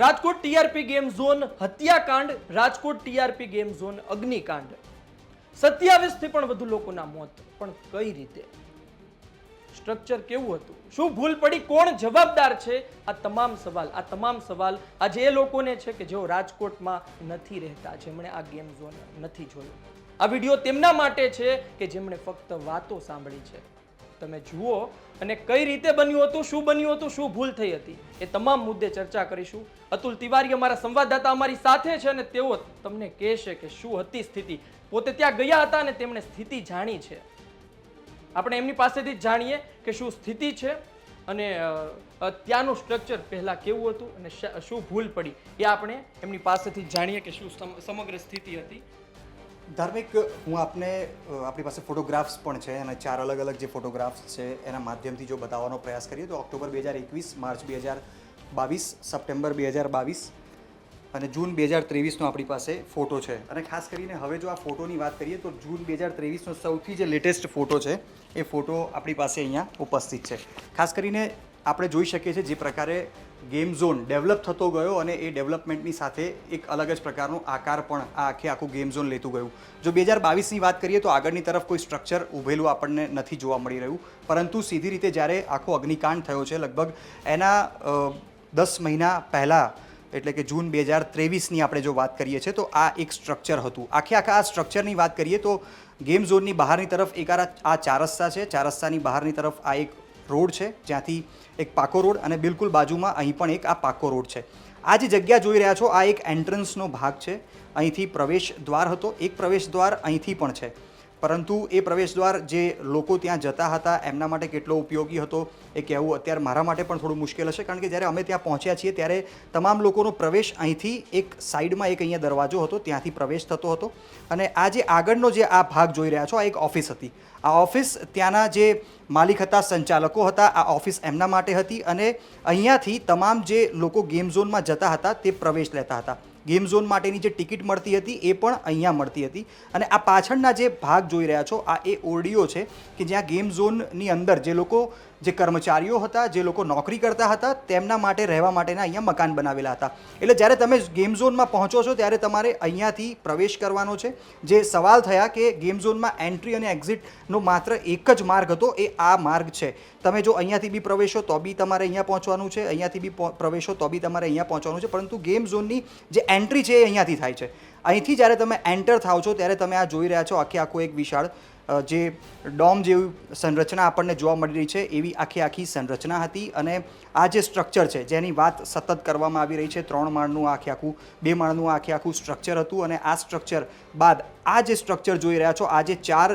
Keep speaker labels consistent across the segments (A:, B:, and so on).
A: Rajkot TRP game zone હત્યાકાંડ, Rajkot TRP game zone અગ્નિકાંડ. સત્યાવીસથી પણ વધુ લોકોના મોત. પણ કઈ રીતે? સ્ટ્રક્ચર કેવું હતું? શું ભૂલ પડી? કોણ જવાબદાર છે? આ તમામ સવાલ, આ તમામ સવાલ આજે એ લોકોને છે કે જેઓ રાજકોટમાં નથી રહેતા, જેમણે આ ગેમ ઝોન નથી જોયો. આ વીડિયો તેમના માટે છે કે જેમણે ફક્ત વાતો સાંભળી છે. તમે જુઓ અને કઈ રીતે બન્યું હતું, શું બન્યું હતું, શું ભૂલ થઈ હતી, એ તમામ મુદ્દે ચર્ચા કરીશું. અતુલ તિવારી અમારા સંવાદદાતા અમારી સાથે છે અને તેઓ તમને કહેશે કે શું હતી સ્થિતિ. પોતે ત્યાં ગયા હતા અને તેમણે સ્થિતિ જાણી છે. આપણે એમની પાસેથી જ જાણીએ કે શું સ્થિતિ છે અને ત્યાંનું સ્ટ્રક્ચર પહેલાં કેવું હતું અને શું ભૂલ પડી એ આપણે એમની પાસેથી જાણીએ કે શું સમ- સમગ્ર સ્થિતિ હતી.
B: ધાર્મિક, હું આપને આપણી પાસે ફોટોગ્રાફ્સ પણ છે, અને ચાર અલગ અલગ જે ફોટોગ્રાફ્સ છે, એના માધ્યમથી જો બતાવવાનો પ્રયાસ કરીએ તો ઓક્ટોબર બે હજાર એકવીસ, માર્ચ બે હજાર બાવીસ, સપ્ટેમ્બર બે હજાર બાવીસ, અને જૂન બે હજાર ત્રેવીસનો આપણી પાસે ફોટો છે. અને ખાસ કરીને હવે જો આ ફોટોની વાત કરીએ તો જૂન બે હજાર ત્રેવીસનો સૌથી જે લેટેસ્ટ ફોટો છે, એ ફોટો આપણી પાસે અહીંયા ઉપસ્થિત છે. ખાસ કરીને આપણે જોઈ શકીએ છીએ જે પ્રકારે ગેમ ઝોન ડેવલપ થતો ગયો અને એ ડેવલપમેન્ટની સાથે એક અલગ જ પ્રકારનો આકાર પણ આ આખે આખું ગેમ ઝોન લેતું ગયું. જો બે હજાર બાવીસની વાત કરીએ તો આગળની તરફ કોઈ સ્ટ્રક્ચર ઊભેલું આપણને નથી જોવા મળી રહ્યું. પરંતુ સીધી રીતે જ્યારે આખો અગ્નિકાંડ થયો છે લગભગ એના દસ મહિના પહેલાં, એટલે કે જૂન બે હજાર ત્રેવીસની આપણે જો વાત કરીએ છીએ તો આ એક સ્ટ્રક્ચર હતું. આખે આખા આ સ્ટ્રક્ચરની વાત કરીએ તો ગેમ ઝોનની બહારની તરફ એક આ આ ચાર રસ્તા છે. ચાર રસ્તાની બહારની તરફ આ એક રોડ છે, જ્યાંથી એક પાકો રોડ અને બિલકુલ બાજુમાં અહીં પણ એક આ પાકો રોડ છે. આ જે જગ્યા જોઈ રહ્યા છો, આ એક એન્ટ્રન્સનો ભાગ છે. અહીંથી પ્રવેશ દ્વાર હતો, એક પ્રવેશ દ્વાર અહીંથી પણ છે. પરંતુ એ પ્રવેશ દ્વાર જે લોકો ત્યાં જતા હતા, એમના માટે કેટલો ઉપયોગી હતો, એ કહેવું અત્યારે મારા માટે પણ થોડું મુશ્કેલ હશે, કારણ કે જ્યારે અમે ત્યાં પહોંચ્યા છીએ, ત્યારે તમામ લોકોનો પ્રવેશ અહીંથી એક સાઈડમાં એક અહીંયા દરવાજો હતો, ત્યાંથી પ્રવેશ થતો હતો. અને આ જે આગળનો જે આ ભાગ જોઈ રહ્યા છો, આ એક ઓફિસ હતી. આ ઓફિસ ત્યાંના જે માલિક હતા, સંચાલકો હતા, આ ઓફિસ એમના માટે હતી અને અહીંયાથી તમામ જે લોકો ગેમ ઝોનમાં જતા હતા, તે પ્રવેશ લેતા હતા. ગેમ ઝોન માટેની જે ટિકિટ મળતી હતી એ પણ અહીંયા મળતી હતી. અને આ પાછળના જે ભાગ જોઈ રહ્યા છો, આ એ ઓડિયો છે કે જ્યાં ગેમ ઝોનની અંદર જે લોકો જે કર્મચારીઓ હતા, જે લોકો નોકરી કરતા હતા, તેમના માટે રહેવા માટેના અહીંયા મકાન બનાવેલા હતા. એટલે જ્યારે તમે ગેમ ઝોનમાં પહોંચો છો, ત્યારે તમારે અહીંયાથી પ્રવેશ કરવાનો છે. જે સવાલ થયા કે ગેમ ઝોનમાં એન્ટ્રી અને એક્ઝિટનો માત્ર એક જ માર્ગ હતો, એ આ માર્ગ છે. તમે જો અહીંયાથી બી પ્રવેશો, તો બી તમારે અહીંયા પહોંચવાનું છે. અહીંયાથી બી પ્રવેશો, તો બી તમારે અહીંયા પહોંચવાનું છે. પરંતુ ગેમ ઝોનની જે એન્ટ્રી છે, એ અહીંયાથી થાય છે. અહીંથી જ્યારે તમે એન્ટર થાવ છો, ત્યારે તમે આ જોઈ રહ્યા છો આખે આખો એક વિશાળ જે ડોમ જેવી સંરચના આપણને જોવા મળી રહી છે, એવી આખી આખી સંરચના હતી અને આ જે સ્ટ્રક્ચર છે, જેની વાત સતત કરવામાં આવી રહી છે, ત્રણ માળનું આખે આખું, બે માળનું આખે આખું સ્ટ્રક્ચર હતું અને આ સ્ટ્રક્ચર બાદ આ જે સ્ટ્રક્ચર જોઈ રહ્યા છો, આ જે ચાર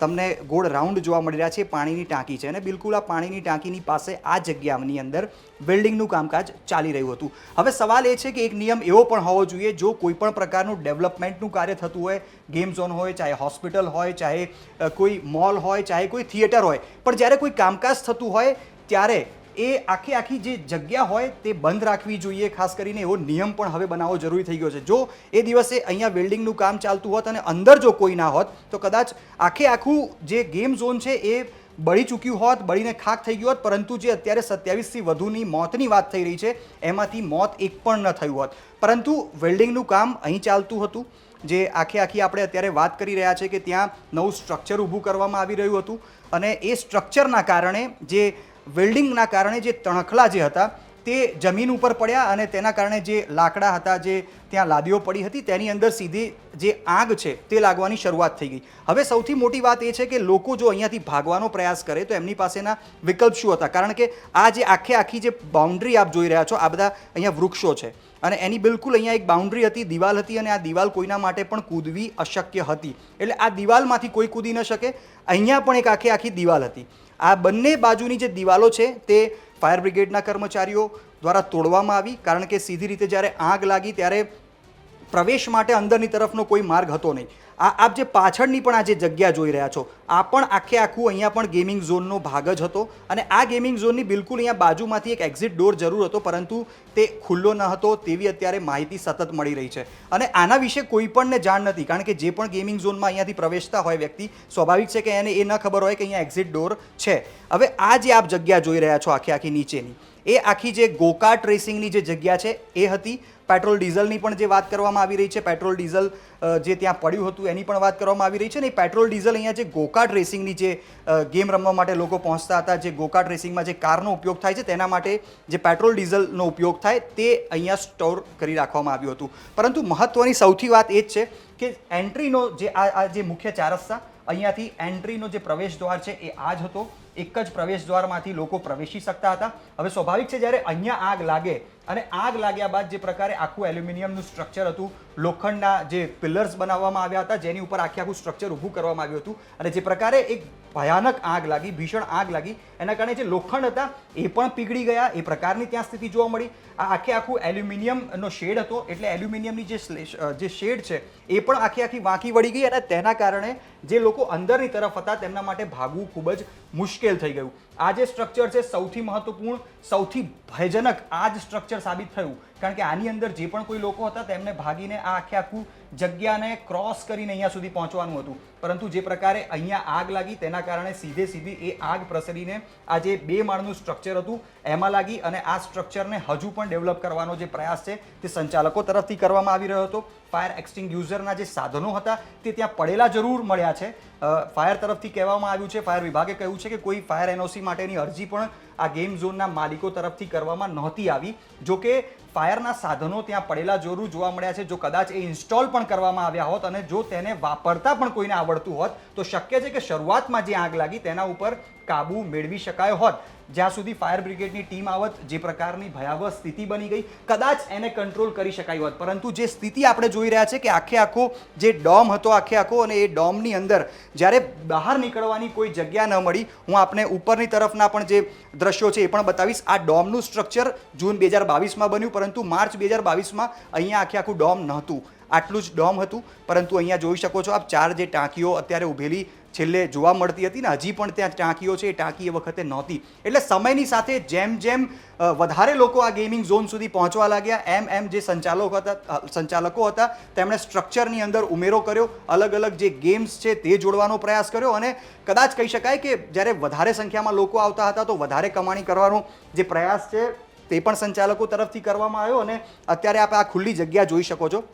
B: તમને ગોળ રાઉન્ડ જોવા મળી રહ્યા છે, પાણીની ટાંકી છે અને બિલકુલ આ પાણીની ટાંકીની પાસે આ જગ્યાની અંદર બિલ્ડિંગનું કામકાજ ચાલી રહ્યું હતું. હવે સવાલ એ છે કે એક નિયમ એવો પણ હોવો જોઈએ, જો કોઈ પણ પ્રકારનું ડેવલપમેન્ટનું કાર્ય થતું હોય, ગેમ ઝોન હોય, ચાહે હોસ્પિટલ હોય, ચાહે કોઈ મોલ હોય, ચાહે કોઈ થિયેટર હોય, પણ જ્યારે કોઈ કામકાજ થતું હોય, ત્યારે એ આખી આખી જે જગ્યા હોય તે બંધ રાખવી જોઈએ, ખાસ કરીને એવો નિયમ પણ હવે બનાવવો જરૂરી થઈ ગયો છે. જો એ દિવસે અહીંયા બિલ્ડિંગનું કામ ચાલતું હોત અને અંદર જો કોઈ ના હોત, તો કદાચ આખે આખું જે ગેમ ઝોન છે એ બળી ચૂક્યું હોત, બળીને ખાક થઈ ગયું હોત, પરંતુ જે અત્યારે સત્યાવીસથી વધુની મોતની વાત થઈ રહી છે, એમાંથી મોત એક પણ ન થયું હોત. પરંતુ વેલ્ડિંગનું કામ અહીં ચાલતું હતું, જે આખે આખી આપણે અત્યારે વાત કરી રહ્યા છે કે ત્યાં નવું સ્ટ્રક્ચર ઊભું કરવામાં આવી રહ્યું હતું અને એ સ્ટ્રક્ચરના કારણે જે વેલ્ડિંગના કારણે જે તણખલા જે હતા, તે જમીન ઉપર પડ્યા અને તેના કારણે જે લાકડા હતા, જે ત્યાં લાદીઓ પડી હતી, તેની અંદર સીધી જે આગ છે, તે લાગવાની શરૂઆત થઈ ગઈ. હવે સૌથી મોટી વાત એ છે કે લોકો જો અહીંયાથી ભાગવાનો પ્રયાસ કરે, તો એમની પાસેના વિકલ્પ શું હતા? કારણ કે આ જે આખે આખી જે બાઉન્ડ્રી આપ જોઈ રહ્યા છો, આ બધા અહીંયા વૃક્ષો છે. અને એની બિલકુલ અહીંયા એક બાઉન્ડ્રી હતી, દિવાલ હતી અને આ દિવાલ કોઈના માટે પણ કૂદવી અશક્ય હતી. એટલે આ દિવાલમાંથી કોઈ કૂદી ન શકે. અહીંયા પણ એક આખી આખી દિવાલ હતી. આ બંને બાજુની જે દિવાલો છે તે ફાયર બ્રિગેડના કર્મચારીઓ દ્વારા તોડવામાં આવી, કારણ કે સીધી રીતે જ્યારે આગ લાગી ત્યારે પ્રવેશ માટે અંદરની તરફનો કોઈ માર્ગ હતો નહીં. આ આપ જે પાછળની પણ આ જે જગ્યા જોઈ રહ્યા છો, આ પણ આખે આખું અહીંયા પણ ગેમિંગ ઝોનનો ભાગ જ હતો. અને આ ગેમિંગ ઝોનની બિલકુલ અહીંયા બાજુમાંથી એક એક્ઝિટ ડોર જરૂર હતો, પરંતુ તે ખુલ્લો ન હતો તેવી અત્યારે માહિતી સતત મળી રહી છે. અને આના વિશે કોઈ પણને જાણ નથી, કારણ કે જે પણ ગેમિંગ ઝોનમાં અહીંયાથી પ્રવેશતા હોય વ્યક્તિ, સ્વાભાવિક છે કે એને એ ન ખબર હોય કે અહીંયા એક્ઝિટ ડોર છે. હવે આ જે આપ જગ્યા જોઈ રહ્યા છો આખી આખી નીચેની એ આખી જે ગોકાર્ટ રેસિંગની જે જગ્યા છે, એ હતી. પેટ્રોલ ડીઝલની પણ જે વાત કરવામાં આવી રહી છે, પેટ્રોલ ડીઝલ જે ત્યાં પડ્યું હતું, એની પણ વાત કરવામાં આવી રહી છે ને પેટ્રોલ ડીઝલ અહીંયા જે ગોકાર્ટ રેસિંગની જે ગેમ રમવા માટે લોકો પહોંચતા હતા, જે ગોકાર્ટ રેસિંગમાં જે કારનો ઉપયોગ થાય છે, તેના માટે જે પેટ્રોલ ડીઝલનો ઉપયોગ થાય, તે અહીંયા સ્ટોર કરી રાખવામાં આવ્યું હતું. પરંતુ મહત્ત્વની સૌથી વાત એ જ છે કે એન્ટ્રીનો જે આ જે મુખ્ય ચાર રસ્તા અહીંયાથી એન્ટ્રીનો જે પ્રવેશ દ્વાર છે એ આ જ હતો. એક જ પ્રવેશ દ્વારમાંથી લોકો પ્રવેશી શકતા હતા. હવે સ્વાભાવિક છે, જ્યારે અહીંયા આગ લાગે અને આગ લાગ્યા બાદ જે પ્રકારે આખું એલ્યુમિનિયમનું સ્ટ્રક્ચર હતું, લોખંડના જે પિલર્સ બનાવવામાં આવ્યા હતા, જેની ઉપર આખે આખું સ્ટ્રક્ચર ઊભું કરવામાં આવ્યું હતું અને જે પ્રકારે એક ભયાનક આગ લાગી, ભીષણ આગ લાગી, એના કારણે જે લોખંડ હતા એ પણ પીગળી ગયા, એ પ્રકારની ત્યાં સ્થિતિ જોવા મળી. આ આખે આખું એલ્યુમિનિયમનો શેડ હતો, એટલે એલ્યુમિનિયમની જે જે શેડ છે, એ પણ આખી આખી વાંકી વળી ગઈ અને તેના કારણે જે લોકો અંદરની તરફ હતા, તેમના માટે ભાગવું ખૂબ જ મુશ્કેલ થઈ ગયું. આ જે સ્ટ્રક્ચર છે સૌથી મહત્વપૂર્ણ, સૌથી ભયજનક આ જ સ્ટ્રક્ચર સાબિત થયું. કારણ કે આની અંદર જે પણ કોઈ લોકો હતા તેમને ભાગીને આ આખે આખું જગ્યાને ક્રોસ કરીને અહીંયા સુધી પહોંચવાનું હતું. પરંતુ જે પ્રકારે અહીંયા આગ લાગી તેના કારણે સીધે સીધી એ આગ પ્રસરીને આ જે બે માળનું સ્ટ્રક્ચર હતું. એમાં લાગી અને આ સ્ટ્રક્ચરને હજુ પણ ડેવલપ કરવાનો જે પ્રયાસ છે તે સંચાલકો તરફથી કરવામાં આવી રહ્યો હતો. ફાયર એક્સટિંગ્યુઝરના જે સાધનો હતા તે ત્યાં પડેલા જરૂર મળ્યા છે. ફાયર તરફથી કહેવામાં આવ્યું છે ફાયર વિભાગે કહ્યું છે કે કોઈ ફાયર એનઓસી માટેની અરજી પણ આ ગેમ ઝોનના માલિકો તરફથી કરવામાં નહોતી આવી. જો કે ફાયરના સાધનો ત્યાં પડેલા જરૂર જોવા મળ્યા છે. જો કદાચ એ ઇન્સ્ટોલ પણ કરવામાં આવ્યા હોત અને જો તેને વાપરતા પણ કોઈને આવડતું હોત, તો શક્ય છે કે શરૂઆતમાં જે આગ લાગી તેના ઉપર કાબુ મેળવી શકાયો હોત. જ્યાં સુધી ફાયર બ્રિગેડની ટીમ આવત, જે પ્રકારની ભયાવહ સ્થિતિ બની ગઈ, કદાચ એને કંટ્રોલ કરી શકાય હોત. પરંતુ જે સ્થિતિ આપણે જોઈ રહ્યા છે કે આખે આખો જે ડોમ હતો, આખે આખો અને એ ડોમની અંદર જ્યારે બહાર નીકળવાની કોઈ જગ્યા ન મળી, હું આપને ઉપરની તરફના પણ જે દ્રશ્યો છે એ પણ બતાવીશ. આ ડોમનું સ્ટ્રક્ચર જૂન બે હજાર બાવીસમાં બન્યું, પરંતુ માર્ચ બે હજાર બાવીસમાં અહીંયા આખે આખું ડોમ નહોતું. આટલું જ ડોમ હતું. પરંતુ અહીંયા જોઈ શકો છો આપ ચાર જે ટાંકીઓ અત્યારે ઊભેલી છેલ્લે જોવા મળતી હતી ને હજી પણ ત્યાં ટાંકીઓ છે, એ ટાંકી એ વખતે નહોતી. એટલે સમયની સાથે જેમ જેમ વધારે લોકો આ ગેમિંગ ઝોન સુધી પહોંચવા લાગ્યા, એમ એમ જે સંચાલકો હતા સંચાલકો હતા, તેમણે સ્ટ્રક્ચરની અંદર ઉમેરો કર્યો, અલગ અલગ જે ગેમ્સ છે તે જોડવાનો પ્રયાસ કર્યો અને કદાચ કહી શકાય કે જ્યારે વધારે સંખ્યામાં લોકો આવતા હતા તો વધારે કમાણી કરવાનો જે પ્રયાસ છે તે પણ સંચાલકો તરફથી કરવામાં આવ્યો અને અત્યારે આપ આ ખુલ્લી જગ્યા જોઈ શકો છો.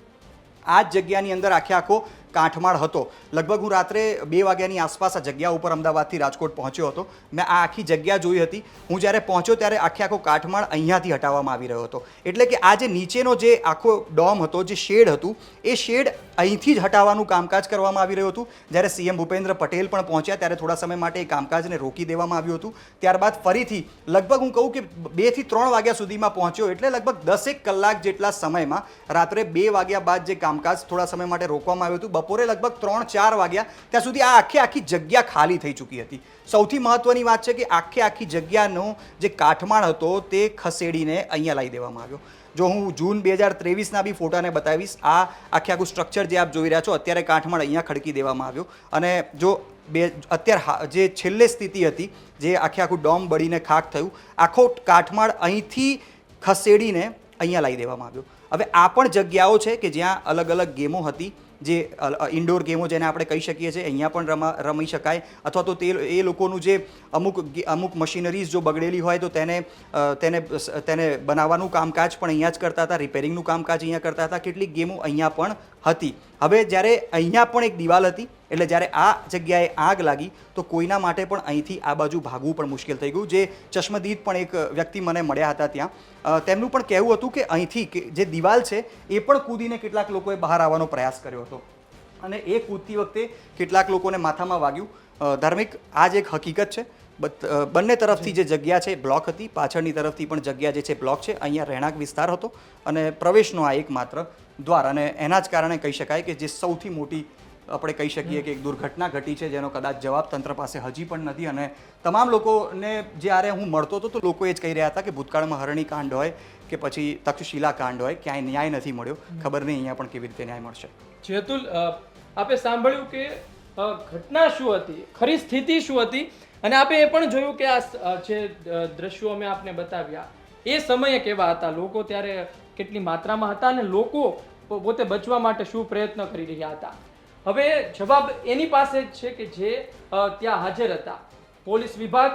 B: આ જ જગ્યાની અંદર આખે આખો કાંઠમાળ હતો. લગભગ હું રાત્રે બે વાગ્યાની આસપાસ આ જગ્યા ઉપર અમદાવાદથી રાજકોટ પહોંચ્યો હતો. મેં આ આખી જગ્યા જોઈ હતી. હું જ્યારે પહોંચ્યો ત્યારે આખે આખો કાંઠમાળ અહીંયાથી હટાવવામાં આવી રહ્યો હતો. એટલે કે આ જે નીચેનો જે આખો ડોમ હતો, જે શેડ હતું, એ શેડ અહીંથી જ હટાવવાનું કામકાજ કરવામાં આવી રહ્યું હતું. જ્યારે સીએમ ભૂપેન્દ્ર પટેલ પણ પહોંચ્યા ત્યારે થોડા સમય માટે એ કામકાજને રોકી દેવામાં આવ્યું હતું. ત્યારબાદ ફરીથી લગભગ હું કહું કે બેથી ત્રણ વાગ્યા સુધીમાં પહોંચ્યો એટલે લગભગ દસેક કલાક જેટલા સમયમાં રાત્રે બે વાગ્યા બાદ જે કામકાજ થોડા સમય માટે રોકવામાં આવ્યું હતું. બપોરે લગભગ ત્રણ ચાર વાગ્યા ત્યાં સુધી આ આખી આખી જગ્યા ખાલી થઈ ચૂકી હતી. સૌથી મહત્વની વાત છે કે આખી આખી જગ્યાનો જે કાટમાળ હતો તે ખસેડીને અહીંયા લાવી દેવામાં આવ્યો. જો હું જૂન બે હજાર ત્રેવીસના બી ફોટાને બતાવીશ, આ આખે આખું સ્ટ્રક્ચર જે આપ જોઈ રહ્યા છો, અત્યારે કાંઠમાળ અહીંયા ખડકી દેવામાં આવ્યો. અને જો બે, અત્યારે જે છેલ્લે સ્થિતિ હતી, જે આખે આખું ડોમ બળીને ખાક થયું, આખો કાંઠમાળ અહીંથી ખસેડીને અહીંયા લાવી દેવામાં આવ્યો. હવે આ પણ જગ્યાઓ છે કે જ્યાં અલગ અલગ ગેમો હતી જે ઇન્ડોર ગેમો જેને આપણે કહી શકીએ છીએ, અહીંયા પણ રમા, રમી શકાય. અથવા તો તે, એ લોકોનું જે અમુક અમુક મશીનરીઝ જો બગડેલી હોય તો તેને તેને તેને બનાવવાનું કામકાજ પણ અહીંયા જ કરતા હતા રિપેરિંગનું કામકાજ અહીંયા કરતા હતા. કેટલીક ગેમો અહીંયા પણ હતી. હવે જ્યારે અહીંયા પણ એક દિવાલ હતી, એટલે જ્યારે આ જગ્યાએ આગ લાગી, તો કોઈના માટે પણ અહીંથી આ બાજુ ભાગવું પણ મુશ્કેલ થઈ ગયું. જે ચશ્મદીદ પણ એક વ્યક્તિ મને મળ્યા હતા ત્યાં. તેમનું પણ કહેવું હતું કે અહીંથી જે દિવાલ છે, એ પણ કૂદીને કેટલાક લોકોએ બહાર આવવાનો પ્રયાસ કર્યો હતો. અને એ કૂદતી વખતે કેટલાક લોકોને માથામાં વાગ્યું. ધાર્મિક આ જ એક હકીકત છે. બંને તરફથી જે જગ્યા છે બ્લોક હતી પાછળની તરફથી પણ જગ્યા જે છે બ્લોક છે અહીંયા રહેણાંક વિસ્તાર હતો અને પ્રવેશનો આ એકમાત્ર દ્વાર. અને એના જ કારણે કહી શકાય કે જે સૌથી મોટી આપણે કહી શકીએ કે એક દુર્ઘટના ઘટી છે જેનો કદાચ જવાબ તંત્ર પાસે હજી પણ નથી. અને તમામ લોકોને જ્યારે હું મળતો હતો તો લોકો એ જ કહી રહ્યા હતા કે ભૂતકાળમાં હરણી કાંડ હોય કે પછી તક્ષશિલા કાંડ હોય ક્યાંય ન્યાય નથી મળ્યો. ખબર નહીં અહીંયા પણ કેવી રીતે ન્યાય મળશે.
A: જેતુલ આપે સાંભળ્યું કે ઘટના શું હતી? ખરી સ્થિતિ શું હતી? અને આપે એ પણ જોયું કે આ જે દ્રશ્યો અમે આપને બતાવ્યા, એ સમયે કેવા હતા? લોકો ત્યારે કેટલી માત્રામાં હતા અને લોકો પોતે બચવા માટે શું પ્રયત્ન કરી રહ્યા હતા? હવે જવાબ એની પાસે જ છે કે જે ત્યાં હાજર હતા. પોલીસ વિભાગ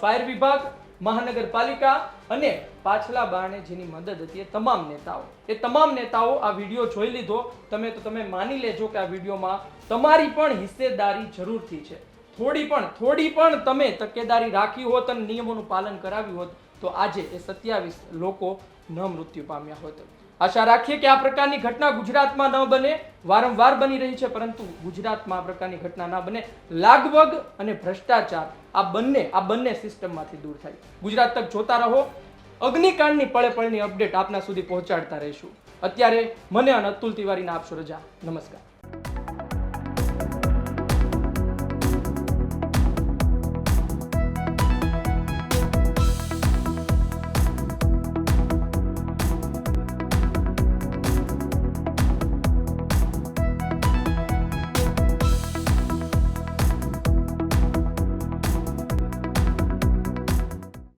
A: ફાયર વિભાગ મહાનગરપાલિકા અને પાછલા બારણે જેની મદદ હતી એ તમામ નેતાઓ. એ તમામ નેતાઓ આ વીડિયો જોઈ લીધો. તમે તો તમે માની લેજો કે આ વિડીયોમાં તમારી પણ હિસ્સેદારી જરૂરથી છે. થોડી પણ થોડી પણ તમે તકેદારી રાખી હોત અને નિયમોનું પાલન કરાવ્યું હોત તો આજે એ સત્યાવીસ લોકો ન મૃત્યુ પામ્યા હોત આશા રાખીએ કે આ પ્રકારની ઘટના ગુજરાતમાં ન બને, વારંવાર બની રહી છે, પરંતુ ગુજરાતમાં આ પ્રકારની ઘટના ના બને. લાગવગ અને ભ્રષ્ટાચાર આ બંને આ બંને સિસ્ટમમાંથી દૂર થાય. ગુજરાત તક જોતા રહો. અગ્નિકાંડની પળે પળની અપડેટ આપના સુધી પહોંચાડતા રહીશું. અત્યારે મને અને અતુલ તિવારીને આપશો રજા. નમસ્કાર.